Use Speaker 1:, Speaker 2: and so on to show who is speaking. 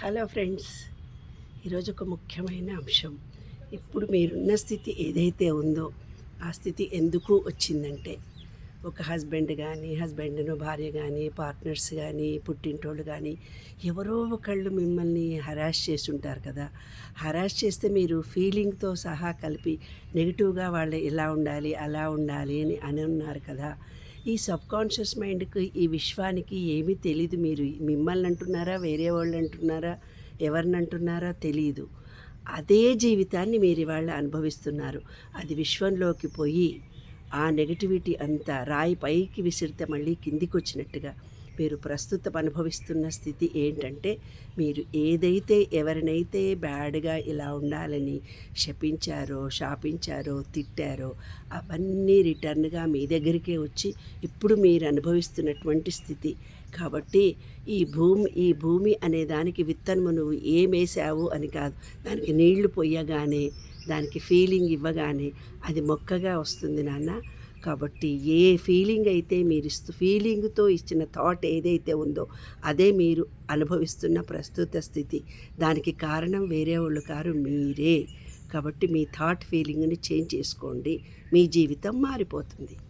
Speaker 1: Hello friends ఈరోజు ఒక ముఖ్యమైన అంశం. ఇప్పుడు మీరున్న స్థితి ఏదైతే ఉందో ఆ స్థితి ఎందుకు వచ్చిందంటే ఒక హస్బెండ్ కానీ హస్బెండ్ను భార్య కానీ పార్ట్నర్స్ కానీ పుట్టింటోళ్ళు కానీ ఎవరో ఒకళ్ళు మిమ్మల్ని హరాస్ చేస్తుంటారు కదా. హరాస్ చేస్తే మీరు ఫీలింగ్తో సహా కలిపి నెగిటివ్గా వాళ్ళు ఇలా ఉండాలి అలా ఉండాలి అని అని ఉన్నారు కదా. ఈ సబ్ కాన్షియస్ మైండ్కి ఈ విశ్వానికి ఏమీ తెలియదు మీరు. మిమ్మల్ని అంటున్నారా? వేరే వాళ్ళు అంటున్నారా? ఎవరిని అంటున్నారా? తెలీదు. అదే జీవితాన్ని మీరు ఇవాళ అనుభవిస్తున్నారు. అది విశ్వంలోకి పోయి ఆ నెగటివిటీ అంతా రాయి పైకి విసిరితే మళ్ళీ కిందికి వచ్చినట్టుగా మీరు ప్రస్తుతం అనుభవిస్తున్న స్థితి ఏంటంటే మీరు ఏదైతే ఎవరినైతే బ్యాడ్గా ఇలా ఉండాలని శపించారో శాపించారో తిట్టారో అవన్నీ రిటర్న్గా మీ దగ్గరికే వచ్చి ఇప్పుడు మీరు అనుభవిస్తున్నటువంటి స్థితి. కాబట్టి ఈ భూమి ఈ భూమి అనే దానికి విత్తనము నువ్వు ఏమేసావు అని కాదు. దానికి నీళ్ళు పొయ్యగానే దానికి ఫీలింగ్ ఇవ్వగానే అది మొక్కగా వస్తుంది నాన్న. కాబట్టి ఏ ఫీలింగ్ అయితే మీరు ఇస్తూ ఫీలింగ్తో ఇచ్చిన థాట్ ఏదైతే ఉందో అదే మీరు అనుభవిస్తున్న ప్రస్తుత స్థితి. దానికి కారణం వేరే వాళ్ళు కారు మీరే. కాబట్టి మీ థాట్ ఫీలింగ్ని చేంజ్ చేసుకోండి. మీ జీవితం మారిపోతుంది.